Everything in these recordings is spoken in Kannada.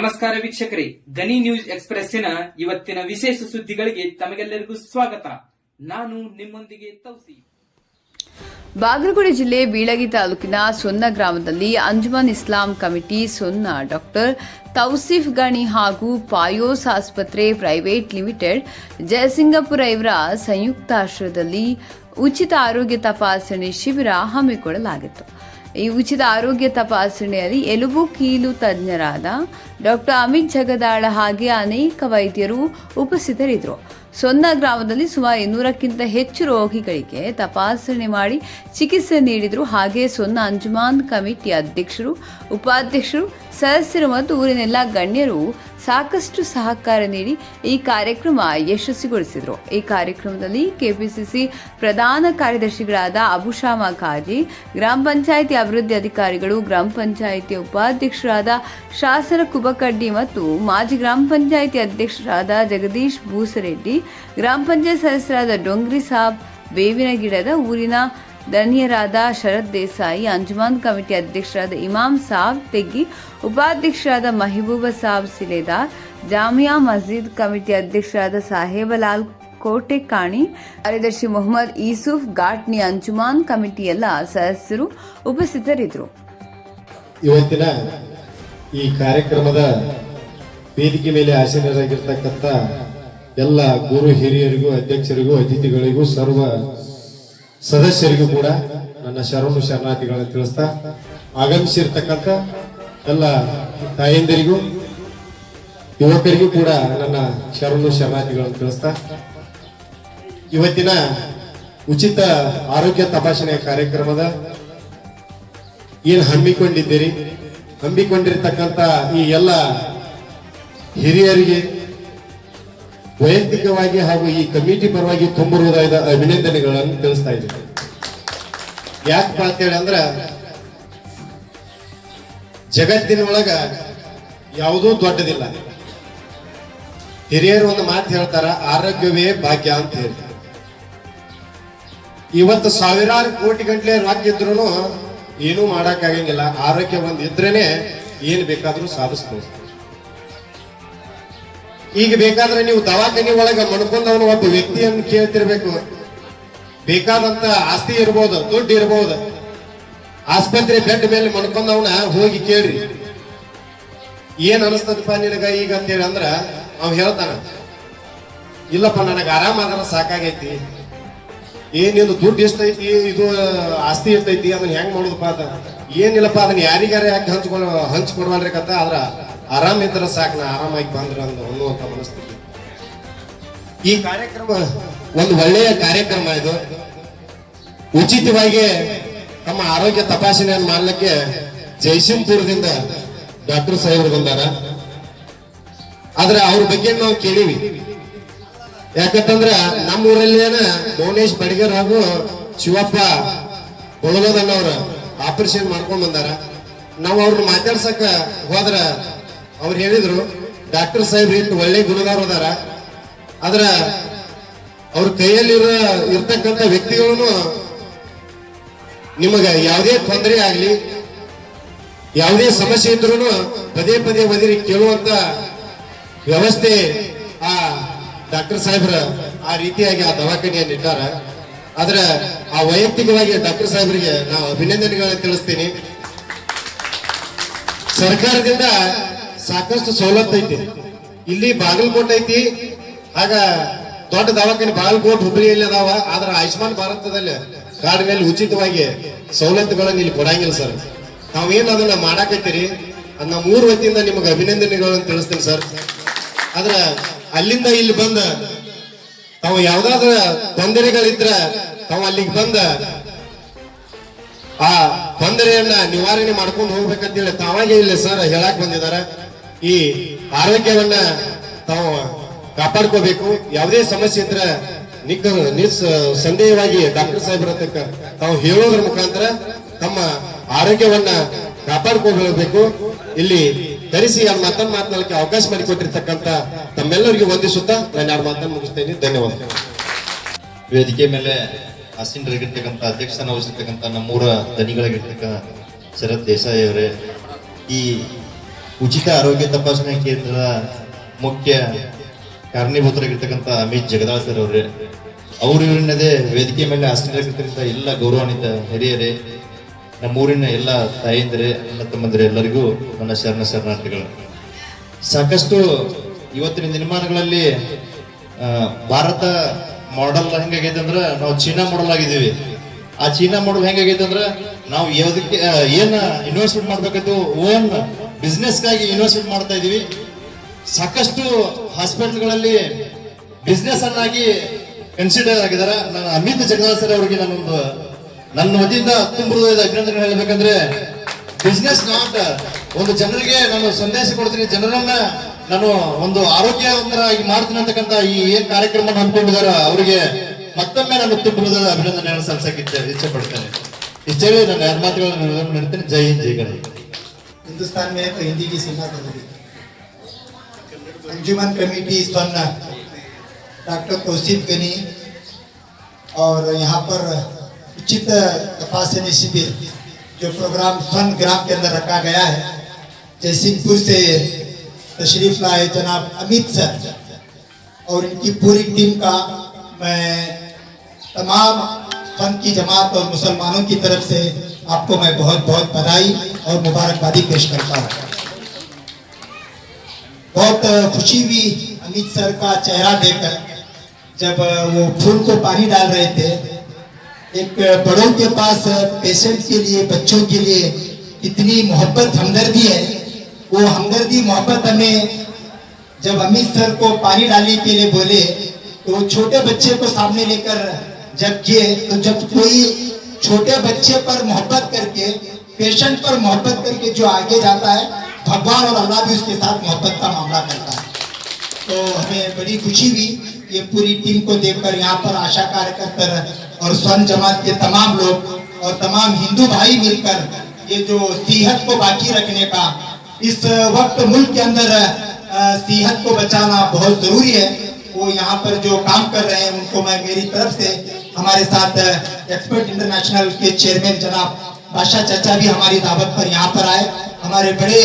ನಮಸ್ಕಾರ ವೀಕ್ಷಕರೇ ಗನಿ ನ್ಯೂಸ್ ಎಕ್ಸ್ಪ್ರೆಸ್ಸಿನ ಇವತ್ತಿನ ವಿಶೇಷ ಸುದ್ದಿಗಳಿಗೆ ತಮಗೆಲ್ಲರಿಗೂ ಸ್ವಾಗತ. ನಾನು ನಿಮ್ಮೊಂದಿಗೆ ತೌಸಿ. ಬಾಗಲಕೋಟೆ ಜಿಲ್ಲೆ ಬೀಳಗಿ ತಾಲೂಕಿನ ಸೊನ್ನ ಗ್ರಾಮದಲ್ಲಿ ಅಂಜುಮನ್ ಇಸ್ಲಾಂ ಕಮಿಟಿ ಸೊನ್ನ ಡಾಕ್ಟರ್ ತೌಸಿಫ್ ಗಣಿ ಹಾಗೂ ಪಾಯೋಸ್ ಆಸ್ಪತ್ರೆ ಪ್ರೈವೇಟ್ ಲಿಮಿಟೆಡ್ ಜಯಸಿಂಗಪುರ ಇವರ ಸಂಯುಕ್ತಾಶ್ರಯದಲ್ಲಿ ಉಚಿತ ಆರೋಗ್ಯ ತಪಾಸಣೆ ಶಿಬಿರ ಹಮ್ಮಿಕೊಳ್ಳಲಾಗಿತ್ತು. ಈ ಉಚಿತ ಆರೋಗ್ಯ ತಪಾಸಣೆಯಲ್ಲಿ ಎಲುಬು ಕೀಲು ತಜ್ಞರಾದ ಡಾಕ್ಟರ್ ಅಮಿತ್ ಜಗದಾಳ ಹಾಗೆ ಅನೇಕ ವೈದ್ಯರು ಉಪಸ್ಥಿತರಿದ್ದರು. ಸೊನ್ನ ಗ್ರಾಮದಲ್ಲಿ ಸುಮಾರು ಇನ್ನೂರಕ್ಕಿಂತ ಹೆಚ್ಚು ರೋಗಿಗಳಿಗೆ ತಪಾಸಣೆ ಮಾಡಿ ಚಿಕಿತ್ಸೆ ನೀಡಿದರು. ಹಾಗೆ ಸೊನ್ನ ಅಂಜುಮಾನ್ ಕಮಿಟಿ ಅಧ್ಯಕ್ಷರು, ಉಪಾಧ್ಯಕ್ಷರು, ಸದಸ್ಯರು ಮತ್ತು ಊರಿನೆಲ್ಲ ಗಣ್ಯರು ಸಾಕಷ್ಟು ಸಹಕಾರ ನೀಡಿ ಈ ಕಾರ್ಯಕ್ರಮ ಯಶಸ್ವಿಗೊಳಿಸಿದರು. ಈ ಕಾರ್ಯಕ್ರಮದಲ್ಲಿ ಕೆಪಿಸಿಸಿ ಪ್ರಧಾನ ಕಾರ್ಯದರ್ಶಿಗಳಾದ ಅಬುಶಾಮ ಖಾಜಿ, ಗ್ರಾಮ ಪಂಚಾಯಿತಿ ಅಭಿವೃದ್ಧಿ ಅಧಿಕಾರಿಗಳು, ಗ್ರಾಮ ಪಂಚಾಯಿತಿ ಉಪಾಧ್ಯಕ್ಷರಾದ ಶಾಸನ ಕುಬಕಡ್ಡಿ ಮತ್ತು ಮಾಜಿ ಗ್ರಾಮ ಪಂಚಾಯಿತಿ ಅಧ್ಯಕ್ಷರಾದ ಜಗದೀಶ್ ಭೂಸರೆಡ್ಡಿ, ಗ್ರಾಮ ಪಂಚಾಯತ್ ಸದಸ್ಯರಾದ ಡೊಂಗ್ರಿ ಸಾಬ್ ಬೇವಿನ ಗಿಡದ ಊರಿನ ಧನ್ಯರಾದ ಶರತ್ ದೇಸಾಯಿ, ಅಂಜುಮಾನ್ ಕಮಿಟಿ ಅಧ್ಯಕ್ಷರಾದ ಇಮಾಮ್ ಸಾಬ್, ತೆಗ್ಗಿ ಉಪಾಧ್ಯಕ್ಷರಾದ ಮಹಿಬೂಬ ಸಾಬ್ ಸಿಲೇದಾರ್ ಜಾಮಿಯಾ ಮಸ್ಜಿದ್ ಕಮಿಟಿ ಅಧ್ಯಕ್ಷರಾದ ಸಾಹೇಬಲಾಲ್ ಕೋಟೆ ಕಾಣಿ ಕಾರ್ಯದರ್ಶಿ ಮೊಹಮ್ಮದ್ ಯೂಸುಫ್ ಘಾಟ್ನಿ ಅಂಜುಮಾನ್ ಕಮಿಟಿ ಎಲ್ಲ ಸದಸ್ಯರು ಉಪಸ್ಥಿತರಿದ್ದರು. ಇವತ್ತಿನ ಈ ಕಾರ್ಯಕ್ರಮದ ವೇದಿಕೆ ಮೇಲೆ ಆಸೀನರಾಗಿರ್ತಕ್ಕಂಥ ಎಲ್ಲ ಗುರು ಹಿರಿಯರಿಗೂ, ಅಧ್ಯಕ್ಷರಿಗೂ, ಅತಿಥಿಗಳಿಗೂ, ಸರ್ವ ಸದಸ್ಯರಿಗೂ ಕೂಡ ನನ್ನ ಶರಣು ಶರಣಾರ್ಥಿಗಳನ್ನು ತಿಳಿಸ್ತಾ ಆಗಮಿಸಿರ್ತಕ್ಕಂಥ ಎಲ್ಲ ತಾಯಂದಿರಿಗೂ, ಯುವಕರಿಗೂ ಕೂಡ ನನ್ನ ಶರಣು ಶರಣಾರ್ಥಿಗಳನ್ನು ತಿಳಿಸ್ತಾ, ಇವತ್ತಿನ ಉಚಿತ ಆರೋಗ್ಯ ತಪಾಸಣೆ ಕಾರ್ಯಕ್ರಮದ ಏನು ಹಮ್ಮಿಕೊಂಡಿದ್ದೀರಿ? ಹಮ್ಮಿಕೊಂಡಿರ್ತಕ್ಕಂಥ ಈ ಎಲ್ಲ ಹಿರಿಯರಿಗೆ, ವೈಯಕ್ತಿಕವಾಗಿ ಹಾಗೂ ಈ ಕಮಿಟಿ ಪರವಾಗಿ ತುಂಬಿರುವುದಾದ ಅಭಿನಂದನೆಗಳನ್ನು ತಿಳಿಸ್ತಾ ಇದ್ದೀನಿ. ಯಾಕಪ್ಪ ಅಂತೇಳಿ ಅಂದ್ರ ಜಗತ್ತಿನೊಳಗ ಯಾವುದೂ ದೊಡ್ಡದಿಲ್ಲ. ಹಿರಿಯರು ಒಂದು ಮಾತು ಹೇಳ್ತಾರ, ಆರೋಗ್ಯವೇ ಭಾಗ್ಯ ಅಂತ ಹೇಳಿ. ಇವತ್ತು ಸಾವಿರಾರು ಕೋಟಿ ಗಂಟಲೆ ರೊಕ್ಕ ಇದ್ರು ಏನೂ ಮಾಡೋಕ್ಕಾಗಂಗಿಲ್ಲ. ಆರೋಗ್ಯ ಒಂದು ಇದ್ರೇನೆ ಏನ್ ಬೇಕಾದ್ರೂ ಸಾಧಿಸ್ಬೋದು. ಈಗ ಬೇಕಾದ್ರೆ ನೀವು ದವಾಖಾನೆ ಒಳಗ ಮಣ್ಕೊಂಡವನು ಒಬ್ಬ ವ್ಯಕ್ತಿಯನ್ನು ಕೇಳ್ತಿರ್ಬೇಕು. ಬೇಕಾದಂತ ಆಸ್ತಿ ಇರ್ಬೋದು, ದುಡ್ಡು ಇರ್ಬೋದು. ಆಸ್ಪತ್ರೆ ಬೆಡ್ ಮೇಲೆ ಮಲ್ಕೊಂಡವನ ಹೋಗಿ ಕೇಳ್ರಿ. ಏನ್ ಅನಿಸ್ತದಪ್ಪ ನಿನಗ ಈಗ ಅಂತೇಳಿ ಅಂದ್ರ ಅವ್ ಹೇಳ್ತಾನ, ಇಲ್ಲಪ್ಪ, ನನಗೆ ಆರಾಮಾದ್ರ ಸಾಕಾಗೈತಿ. ಏನಿದು ದುಡ್ಡು ಎಷ್ಟೈತಿ, ಇದು ಆಸ್ತಿ ಇರ್ತೈತಿ ಅದನ್ನ ಹೆಂಗ್ ಮಾಡೋದಪ್ಪ ಅದ ಏನಿಲ್ಲಪ್ಪ, ಅದನ್ನ ಯಾರಿಗಾರ ಯಾಕೆ ಹಂಚ್ಕೊಳ, ಹಂಚ್ಕೊಡ್ವಲ್ರಿ ಕತ್ತ ಆದ್ರ ಆರಾಮ್ ಇದ್ರ ಸಾಕು, ನಾ ಆರಾಮಾಗಿ ಬಂದ್ರ ಅಂತ ಅನ್ನುವಂತ ಮನಸ್ಥಿತಿ. ಈ ಕಾರ್ಯಕ್ರಮ ಒಂದು ಒಳ್ಳೆಯ ಕಾರ್ಯಕ್ರಮ ಇದು. ಉಚಿತವಾಗಿ ತಮ್ಮ ಆರೋಗ್ಯ ತಪಾಸಣೆಯನ್ನು ಮಾಡಲಿಕ್ಕೆ ಜೈಸಿಂಪುರದಿಂದ ಡಾಕ್ಟರ್ ಸಾಹೇಬ್ರು ಬಂದಾರ. ಆದ್ರೆ ಅವ್ರ ಬಗ್ಗೆ ನಾವು ಕೇಳಿವಿ. ಯಾಕಂತಂದ್ರೆ ನಮ್ಮ ಊರಲ್ಲೇನ ಮೌನೇಶ್ ಬಡಿಗರ್ ಹಾಗೂ ಶಿವಪ್ಪ ಒಳಗೋದನ್ನವ್ರ ಆಪರೇಷನ್ ಮಾಡ್ಕೊಂಡ್ ಬಂದಾರ. ನಾವು ಅವ್ರನ್ನ ಮಾತಾಡ್ಸಕ ಹೋದ್ರ ಅವ್ರು ಹೇಳಿದ್ರು, ಡಾಕ್ಟರ್ ಸಾಹೇಬ್ರು ಒಳ್ಳೆ ಗುಣಗಾರ ಅದಾರ. ಆದ್ರ ಅವ್ರ ಕೈಯಲ್ಲಿರೋ ಇರ್ತಕ್ಕಂಥ ವ್ಯಕ್ತಿಗಳನ್ನು ನಿಮಗ ಯಾವುದೇ ತೊಂದರೆ ಆಗಲಿ, ಯಾವುದೇ ಸಮಸ್ಯೆ ಇದ್ರೂ ಪದೇ ಪದೇ ಬದಿರಿ ಕೇಳುವಂತ ವ್ಯವಸ್ಥೆ ಆ ಡಾಕ್ಟರ್ ಸಾಹೇಬ್ರ ಆ ರೀತಿಯಾಗಿ ಆ ದವಾಖಾನೆಯನ್ನು ಇಟ್ಟಾರ ಆದ್ರ ಆ ವೈಯಕ್ತಿಕವಾಗಿ ಡಾಕ್ಟರ್ ಸಾಹೇಬ್ರಿಗೆ ನಾವು ಅಭಿನಂದನೆಗಳನ್ನು ತಿಳಿಸ್ತೀನಿ. ಸರ್ಕಾರದಿಂದ ಸಾಕಷ್ಟು ಸವಲತ್ತು ಐತಿ. ಇಲ್ಲಿ ಬಾಗಲಕೋಟೆ ಐತಿ, ಆಗ ದೊಡ್ಡ ದವಾಖಾನೆ ಬಾಗಲಕೋಟೆ ಹುಬ್ಬಳ್ಳಿಯಲ್ಲಿ ಅದಾವ, ಆದ್ರೆ ಆಯುಷ್ಮಾನ್ ಭಾರತದಲ್ಲಿ ಕಾರ್ಡಿನಲ್ಲಿ ಉಚಿತವಾಗಿ ಸವಲತ್ತುಗಳನ್ನು ಇಲ್ಲಿ ಕೊಡಂಗಿಲ್ಲ ಸರ್. ತಾವೇನ್ ಅದನ್ನ ಮಾಡಾಕತ್ತೀರಿ? ನಮ್ಮ ಮೂರು ವತಿಯಿಂದ ನಿಮಗೆ ಅಭಿನಂದನೆಗಳನ್ನು ತಿಳಿಸ್ತೀನಿ ಸರ್. ಆದ್ರ ಅಲ್ಲಿಂದ ಇಲ್ಲಿ ಬಂದ ತಾವು ಯಾವ್ದಾದ್ರ ತೊಂದರೆಗಳಿದ್ರ ತಾವು ಅಲ್ಲಿಗೆ ಬಂದ ಆ ತೊಂದರೆಯನ್ನ ನಿವಾರಣೆ ಮಾಡ್ಕೊಂಡು ಹೋಗ್ಬೇಕಂತೇಳಿ ತಾವಾಗೆ ಇಲ್ಲಿ ಸರ್ ಹೇಳಕ್ ಬಂದಿದಾರ ಈ ಆರೋಗ್ಯವನ್ನ ತಾವು ಕಾಪಾಡ್ಕೋಬೇಕು. ಯಾವುದೇ ಸಮಸ್ಯೆ ಇದ್ರೆ ನಿಕ್ಕ ನಿಸ್ ಸಂದೇಹವಾಗಿ ಡಾಕ್ಟರ್ ತಕ್ಕ ತಾವು ಹೇಳೋದ್ರ ಮುಖಾಂತರ ತಮ್ಮ ಆರೋಗ್ಯವನ್ನ ಕಾಪಾಡ್ಕೋಬೇಕು ಇಲ್ಲಿ ಧರಿಸಿ ಅವ್ರ ಮಾತನ್ನ ಮಾತನಾಡಲಿಕ್ಕೆ ಅವಕಾಶ ಮಾಡಿಕೊಟ್ಟಿರ್ತಕ್ಕಂಥ ತಮ್ಮೆಲ್ಲರಿಗೂ ವಂದಿಸುತ್ತಾ ನಾನು ಎರಡು ಮಾತನ್ನು ಮುಗಿಸ್ತೇನೆ. ಧನ್ಯವಾದ ವೇದಿಕೆ ಮೇಲೆ ಆಸೀನರಾಗಿರ್ತಕ್ಕಂಥ ಅಧ್ಯಕ್ಷನ ವಹಿಸಿರ್ತಕ್ಕಂಥ ನಮ್ಮೂರ ದನಿಗಳಾಗಿರ್ತಕ್ಕ ಶರತ್ ದೇಸಾಯಿ ಅವರೇ, ಈ ಉಚಿತ ಆರೋಗ್ಯ ತಪಾಸಣಾ ಕೇಂದ್ರದ ಮುಖ್ಯ ಕಾರಣೀಭೂತರಾಗಿರ್ತಕ್ಕಂಥ ಅಮಿತ್ ಜಗದಾಳ್ ಅವರೇ ಅವರು ಇವರನ್ನದೇ ವೇದಿಕೆ ಮೇಲೆ ಆಸೀನರಾಗಿರ್ತಕ್ಕಂಥ ಎಲ್ಲ ಗೌರವಾನ್ವಿತ ಹಿರಿಯರೇ, ನಮ್ಮೂರಿನ ಎಲ್ಲ ತಾಯಿಂದರೆ, ಅಣ್ಣ ತಮ್ಮಂದಿರೇ, ಎಲ್ಲರಿಗೂ ನನ್ನ ಶರಣ ಶರಣಾರ್ಥಿಗಳು. ಸಾಕಷ್ಟು ಇವತ್ತಿನ ದಿನಮಾನಗಳಲ್ಲಿ ಭಾರತ ಮಾಡೆಲ್ ಹೆಂಗಾಗೈತೆ ಅಂದ್ರೆ ನಾವು ಚೀನಾ ಮಾಡೆಲ್ ಆಗಿದ್ದೀವಿ. ಆ ಚೀನಾ ಮಾಡೆಲ್ ಹೆಂಗಾಗೈತೆ ಅಂದ್ರೆ ನಾವು ಯಾವುದಕ್ಕೆ ಏನು ಏನ್ ಇನ್ವೆಸ್ಟ್ಮೆಂಟ್ ಮಾಡ್ಬೇಕಾಯ್ತು ಓನ್ ಬಿಸ್ನೆಸ್ಗಾಗಿ ಇನ್ವೆಸ್ಟ್ಮೆಂಟ್ ಮಾಡ್ತಾ ಇದೀವಿ. ಸಾಕಷ್ಟು ಹಾಸ್ಪಿಟಲ್ಗಳಲ್ಲಿ ಬಿಸ್ನೆಸ್ ಅನ್ನಾಗಿ ಕನ್ಸಿಡರ್ ಆಗಿದ್ದಾರೆ ನಾನು ಅಮಿತ್ ಜಗದಾಳ್ ಸರ್ ಅವರಿಗೆ ನಾನೊಂದು ನನ್ನ ವತಿಯಿಂದ ತುಂಬ ಹೃದಯದ ಅಭಿನಂದನೆ ಹೇಳಬೇಕಂದ್ರೆ ಬಿಸ್ನೆಸ್ ನಾಟ್ ಒಂದು ಜನರಿಗೆ ನಾನು ಸಂದೇಶ ಕೊಡ್ತೀನಿ ಜನರನ್ನ ನಾನು ಒಂದು ಆರೋಗ್ಯವಂತರಾಗಿ ಮಾಡ್ತೀನಿ ಅಂತಕ್ಕಂಥ ಈ ಏನ್ ಕಾರ್ಯಕ್ರಮ ಹಮ್ಮಿಕೊಂಡಿದಾರ ಅವರಿಗೆ ಮತ್ತೊಮ್ಮೆ ನಾನು ತುಂಬ ಹೃದಯದ ಅಭಿನಂದನೆ ಸಲ್ಲಿಸಕ್ಕೆ ಇಚ್ಛೆ ಇಚ್ಛೆ ಪಡ್ತೇನೆ ಇಷ್ಟ ಹೇಳಿ ನಾನು ಎರಡು ಮಾತುಗಳನ್ನು ನಿರ್ತೀನಿ ಜೈ ಹಿಂದ್ ಜೈ ಕನ್ನಡ हिंदुस्तान में है तो हिंदी की सीमा जरूरी अंजुमन कमेटी सन doctor Tausif Gani और यहाँ पर उचित तपासनी शिविर जो प्रोग्राम फन ग्राम के अंदर रखा गया है। जयसिंहपुर से तशरीफ़ लाए जनाब अमित सर और इनकी पूरी टीम का मैं तमाम फन की जमात और मुसलमानों की तरफ़ से आपको मैं बहुत बहुत बधाई और मुबारकबादी पेश करता हूँ। बहुत खुशी हुई अमित सर का चेहरा देखकर। जब वो फूल को पानी डाल रहे थे, एक बड़ों के पास पेशेंट के लिए, बच्चों के लिए कितनी मोहब्बत हमदर्दी है, वो हमदर्दी मोहब्बत हमें जब अमित सर को पानी डालने के लिए बोले तो छोटे बच्चे को सामने लेकर जब किए तो जब कोई छोटे बच्चे पर मोहब्बत करके पेशेंट पर मोहब्बत करके जो आगे जाता है, भगवान और अल्लाह भी उसके साथ मोहब्बत का मामला करता है। तो हमें बड़ी खुशी हुई। ये पूरी टीम को देखकर यहाँ पर आशा कार्यकर्ता और स्वर्ण जमात के तमाम लोग और तमाम हिंदू भाई मिलकर ये जो सेहत को बाकी रखने का, इस वक्त मुल्क के अंदर सेहत को बचाना बहुत ज़रूरी है। वो यहाँ पर जो काम कर रहे हैं, उनको मैं मेरी तरफ़ से हमारे साथ एक्सपर्ट इंटरनेशनल के चेयरमैन जनाब बादशाह चाचा भी हमारी दावत पर यहाँ पर आए। हमारे बड़े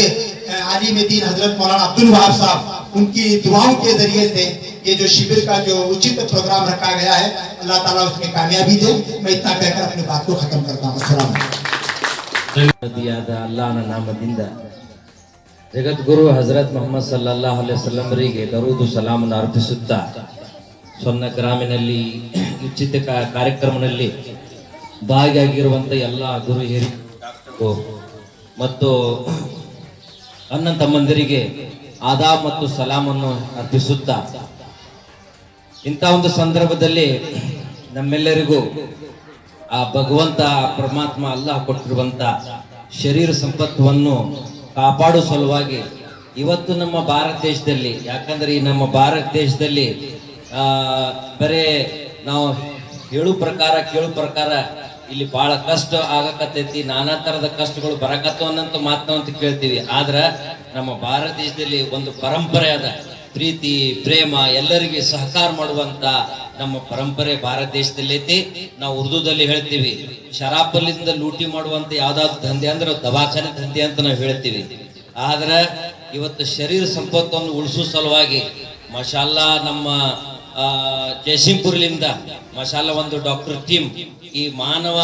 आलिम दीन हज़रत मौलाना अब्दुल वहाब साहब उनकी दुआओं के जरिए से ये जो शिविर का जो उचित प्रोग्राम रखा गया है अल्लाह ताला उसमें कामयाबी दे मैं इतना कहकर अपनी बात को खत्म करता हूँ अस्सलाम वालेकुम। ನದಿಯಾದ ಅಲ್ಲಾಹನ ನಾಮದಿಂದ ಜಗದ್ಗುರು ಹಜರತ್ ಮೊಹಮ್ಮದ್ ಸಲ್ಲಲ್ಲಾಹು ಅಲೈಹಿ ವಸಲ್ಲಮರಿಗೆ ದರೂದು ಸಲಾಮನ್ನು ಅರ್ಪಿಸುತ್ತಾ ಸೊನ್ನ ಗ್ರಾಮಿನಲ್ಲಿ ಉಚಿತ ಕಾ- ಕಾರ್ಯಕ್ರಮದಲ್ಲಿ ಭಾಗಿಯಾಗಿರುವಂತ ಎಲ್ಲ ಗುರು ಹಿರಿಯರು ಮತ್ತು ಅಣ್ಣ ತಮ್ಮಂದಿರಿಗೆ ಆದಾಬ್ ಮತ್ತು ಸಲಾಮನ್ನು ಅರ್ಪಿಸುತ್ತಾ. ಇಂಥ ಒಂದು ಸಂದರ್ಭದಲ್ಲಿ ನಮ್ಮೆಲ್ಲರಿಗೂ ಆ ಭಗವಂತ, ಪರಮಾತ್ಮ ಅಲ್ಲ ಕೊಟ್ಟಿರುವಂತ ಶರೀರ ಸಂಪತ್ತನ್ನು ಕಾಪಾಡುವ ಸಲುವಾಗಿ ಇವತ್ತು ನಮ್ಮ ಭಾರತ ದೇಶದಲ್ಲಿ, ಯಾಕಂದ್ರೆ ಈ ನಮ್ಮ ಭಾರತ ದೇಶದಲ್ಲಿ, ಆ, ಬರೇ ನಾವು ಹೇಳು ಪ್ರಕಾರ, ಕೇಳು ಪ್ರಕಾರ ಇಲ್ಲಿ ಬಹಳ ಕಷ್ಟ ಆಗಕತ್ತೈತಿ, ನಾನಾ ತರದ ಕಷ್ಟಗಳು ಬರಕತ್ತವ ಅನ್ನಂತ ಅಂತ ಕೇಳ್ತೀವಿ. ಆದ್ರ ನಮ್ಮ ಭಾರತ ದೇಶದಲ್ಲಿ ಒಂದು ಪರಂಪರೆ ಅದ. ಪ್ರೀತಿ, ಪ್ರೇಮ ಎಲ್ಲರಿಗೆ ಸಹಕಾರ ಮಾಡುವಂತ ನಮ್ಮ ಪರಂಪರೆ ಭಾರತ ದೇಶದಲ್ಲಿ ಐತಿ. ನಾವು ಉರ್ದುದಲ್ಲಿ ಹೇಳ್ತೀವಿ, ಶರಾಬಲ್ಲಿಂದ ಲೂಟಿ ಮಾಡುವಂತ ಯಾವ್ದಾದ್ರು ದಂಧೆ ಅಂದ್ರೆ ದವಾಖಾನೆ ದಂಧೆ ಅಂತ ನಾವು ಹೇಳ್ತೀವಿ. ಆದ್ರ ಇವತ್ತು ಶರೀರ ಸಂಪತ್ತನ್ನು ಉಳಿಸೋ ಸಲುವಾಗಿ, ಮಶಾಲ್ಲಾ ನಮ್ಮ ಆ, ಜಯಸಿಂಗ್ಪುರ್ಲಿಂದ ಮಸಾಲ ಒಂದು ಡಾಕ್ಟರ್ ಟೀಮ್ ಈ ಮಾನವ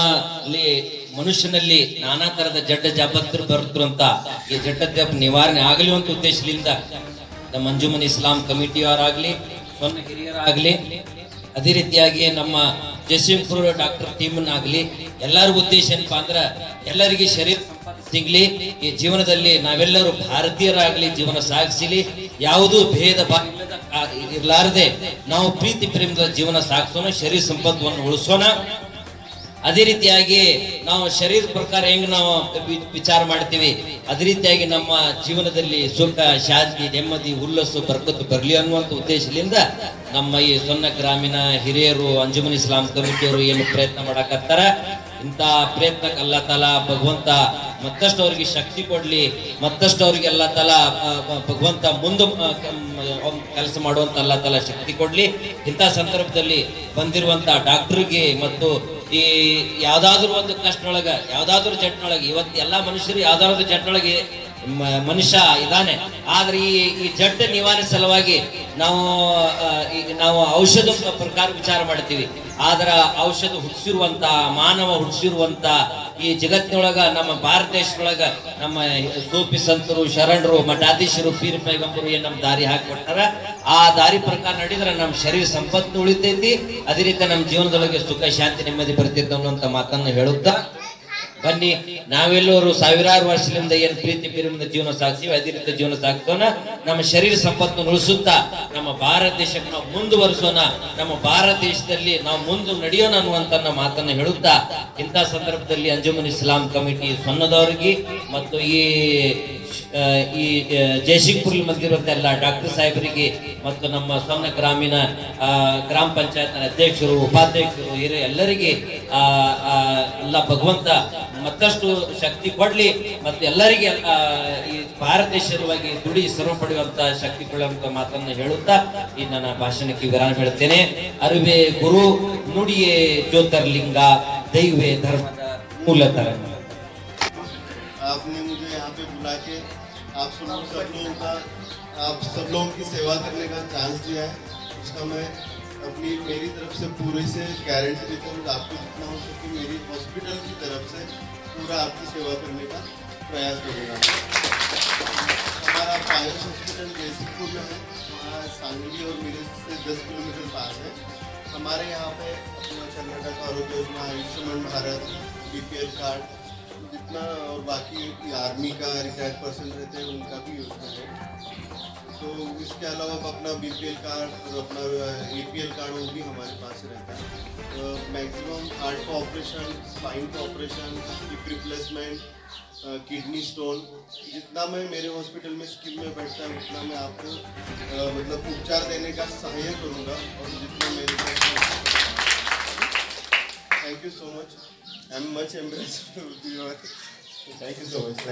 ಮನುಷ್ಯನಲ್ಲಿ ನಾನಾ ತರದ ಜಡ್ಡ ಜಾಪತ್ರು ಬರುತ್ತಿರುವಂತ ಈ ಜಡ್ಡ ಜಾಪ ನಿವಾರಣೆ ಆಗಲಿ ಅಂತ ಉದ್ದೇಶದಿಂದ ನಮ್ಮ ಮಂಜುಮನ್ ಇಸ್ಲಾಂ ಕಮಿಟಿಯವರಾಗ್ಲಿ ಸೊನ್ನ ಹಿರಿಯರಾಗ್ಲಿ ಅದೇ ರೀತಿಯಾಗಿ ನಮ್ಮ ಜಯಸಿಂಗ್ಪುರ ಡಾಕ್ಟರ್ ಟೀಮ್ನಾಗ್ಲಿ ಎಲ್ಲರಿಗೂ ಉದ್ದೇಶ ಏನಪ್ಪಾ ಅಂದ್ರೆ ಎಲ್ಲರಿಗೆ ಶರೀರ ಸಿಗ್ಲಿ ಈ ಜೀವನದಲ್ಲಿ ನಾವೆಲ್ಲರೂ ಭಾರತೀಯರಾಗ್ಲಿ, ಜೀವನ ಸಾಗಿಸಲಿ, ಯಾವುದೂ ಭೇದ ಇರಲಾರದೆ ನಾವು ಪ್ರೀತಿ ಪ್ರೇಮದ ಜೀವನ ಸಾಗಿಸೋಣ, ಶರೀರ ಸಂಪತ್ತನ್ನು ಉಳಿಸೋಣ. ಅದೇ ರೀತಿಯಾಗಿ ನಾವು ಶರೀರ ಪ್ರಕಾರ ಹೆಂಗ್ ನಾವು ವಿಚಾರ ಮಾಡ್ತೀವಿ? ಅದೇ ರೀತಿಯಾಗಿ ನಮ್ಮ ಜೀವನದಲ್ಲಿ ಸುಖ, ಶಾಂತಿ, ನೆಮ್ಮದಿ ಉಲ್ಲಸ್ಸು ಬರ್ಕತ್ತು ಬರಲಿ ಅನ್ನುವಂಥ ಉದ್ದೇಶದಿಂದ ನಮ್ಮ ಈ ಸೊನ್ನ ಗ್ರಾಮೀಣ ಹಿರಿಯರು, ಅಂಜುಮನ್ ಇಸ್ಲಾಂ ಕಮಿಟಿಯವರು ಏನು ಪ್ರಯತ್ನ ಮಾಡಕತ್ತಾರ? ಇಂಥ ಪ್ರಯತ್ನಕ್ಕೆ ಅಲ್ಲ ತಲ ಭಗವಂತ ಮತ್ತಷ್ಟು ಅವರಿಗೆ ಶಕ್ತಿ ಕೊಡಲಿ ಮತ್ತಷ್ಟು ಅವರಿಗೆ ಎಲ್ಲ ತಲ ಭಗವಂತ ಮುಂದೆ ಕೆಲಸ ಮಾಡುವಂತ ಅಲ್ಲ ತಲ ಶಕ್ತಿ ಕೊಡಲಿ. ಇಂಥ ಸಂದರ್ಭದಲ್ಲಿ ಬಂದಿರುವಂಥ ಡಾಕ್ಟ್ರಿಗೆ ಮತ್ತು ಈ ಯಾವ್ದಾದ್ರು ಒಂದು ಕಷ್ಟನೊಳಗೆ, ಯಾವುದಾದ್ರೂ ಜಟ್ನೊಳಗೆ, ಇವತ್ತು ಎಲ್ಲ ಮನುಷ್ಯರು ಯಾವ್ದಾದ್ರು ಜಟ್ನೊಳಗೆ ಮನುಷ್ಯ ಇದ್ದಾನೆ. ಆದ್ರೆ ಈ ಈ ಜಡ್ಡ ನಿವಾರಣೆ ಸಲುವಾಗಿ ನಾವು ನಾವು ಔಷಧ ಪ್ರಕಾರ ವಿಚಾರ ಮಾಡ್ತೀವಿ. ಆದ್ರ ಔಷಧ ಹುಟ್ಟಿಸಿರುವಂತ, ಮಾನವ ಹುಟ್ಟಿಸಿರುವಂತ ಈ ಜಗತ್ತಿನೊಳಗ, ನಮ್ಮ ಭಾರತ ದೇಶದೊಳಗ ನಮ್ಮ ಸೂಫಿ ಸಂತರು, ಶರಣರು, ಮಠಾಧೀಶರು, ಪೀರ್ ಪೈಗಂಬರು ಏನ್ ನಮ್ ದಾರಿ ಹಾಕಿಕೊಟ್ಟಾರ? ಆ ದಾರಿ ಪ್ರಕಾರ ನಡೆದ್ರೆ ನಮ್ಮ ಶರೀರ ಸಂಪತ್ತು ಉಳಿತೈತಿ. ಅದೇ ರೀತಿ ನಮ್ಮ ಜೀವನದೊಳಗೆ ಸುಖ, ಶಾಂತಿ, ನೆಮ್ಮದಿ ಬರ್ತಿತ್ತು ಅನ್ನುವಂತ ಮಾತನ್ನು ಹೇಳುತ್ತಾ ಬನ್ನಿ, ನಾವೆಲ್ಲರೂ ಸಾವಿರಾರು ವರ್ಷದಿಂದ ಏನು ಪ್ರೀತಿ ಪ್ರೇಮದ ಜೀವನ ಸಾಕ್ತೀವಿ ಅದೇ ರೀತಿ ಜೀವನ ಸಾಗಿಸೋಣ, ನಮ್ಮ ಶರೀರ ಸಂಪತ್ತನ್ನು ಉಳಿಸುತ್ತಾ, ನಮ್ಮ ಭಾರತ ದೇಶಕ್ಕೆ ನಾವು ಮುಂದುವರಿಸೋಣ, ನಮ್ಮ ಭಾರತ ದೇಶದಲ್ಲಿ ನಾವು ಮುಂದೆ ನಡೆಯೋಣ ಅನ್ನುವಂತ ಮಾತನ್ನ ಹೇಳುತ್ತಾ, ಇಂಥ ಸಂದರ್ಭದಲ್ಲಿ ಅಂಜುಮನ್ ಇಸ್ಲಾಂ ಕಮಿಟಿ ಸೊನ್ನದವ್ರಿಗೆ ಮತ್ತು ಈ ಈ ಜಯಶಿಂಗ್ಪುರ್ ಬಂದಿರುವಂತ ಎಲ್ಲ ಡಾಕ್ಟರ್ ಸಾಹೇಬರಿಗೆ ಮತ್ತು ನಮ್ಮ ಸೊನ್ನ ಗ್ರಾಮೀಣ ಗ್ರಾಮ ಪಂಚಾಯತ್ ಅಧ್ಯಕ್ಷರು, ಉಪಾಧ್ಯಕ್ಷರು, ಹಿರಿಯ ಎಲ್ಲರಿಗೆ ಎಲ್ಲ ಭಗವಂತ ಮತ್ತಷ್ಟು ಶಕ್ತಿ ಕೊಡ್ಲಿ ಮತ್ತು ಎಲ್ಲರಿಗೆ ಆ, ಈ ಭಾರತ ದೇಶವಾಗಿ ದುಡಿ ಶ್ರಮ ಪಡೆಯುವಂತ ಶಕ್ತಿ ಕೊಡುವಂತ ಮಾತನ್ನು ಹೇಳುತ್ತಾ ಈ ನನ್ನ ಭಾಷಣಕ್ಕೆ ವಿರಾಮ ಹೇಳ್ತೇನೆ ಅರಿವೆ ಗುರು ನುಡಿಯೇ ಜ್ಯೋತಿರ್ಲಿಂಗ ದೈವೇ ಧರ್ಮದ ಮೂಲತರ आपने मुझे यहाँ पे बुला के आप सब सब लोगों का आप सब लोगों की सेवा करने का चांस दिया है उसका मैं अपनी मेरी तरफ़ से पूरे से गारंटी देता हूँ आपको जितना हो सके मेरी हॉस्पिटल की तरफ़ से पूरा आपकी सेवा करने का प्रयास करूँगा। हमारा पायस हॉस्पिटल जयसिंहपुर में है, वहाँ सांगली और मेरे से दस किलोमीटर पास है। हमारे यहाँ पे अपना कर्नाटक आरोग्य योजना, आयुष्मान भारत बीपीएल कार्ड जितना और बाकी आर्मी का रिटायर्ड पर्सन रहते हैं, उनका भी योजना है। तो इसके अलावा अपना बी पी एल कार्ड और अपना ए पी एल कार्ड वो भी हमारे पास रहता है। मैक्सिमम हार्ट का ऑपरेशन स्पाइन का operation hip replacement kidney stone जितना मैं मेरे हॉस्पिटल में स्कीम में बैठता है, उतना मैं आपको मतलब उपचार देने का सहायक करूँगा, और जितना मेरे thank you so much I am much embrace thank you so much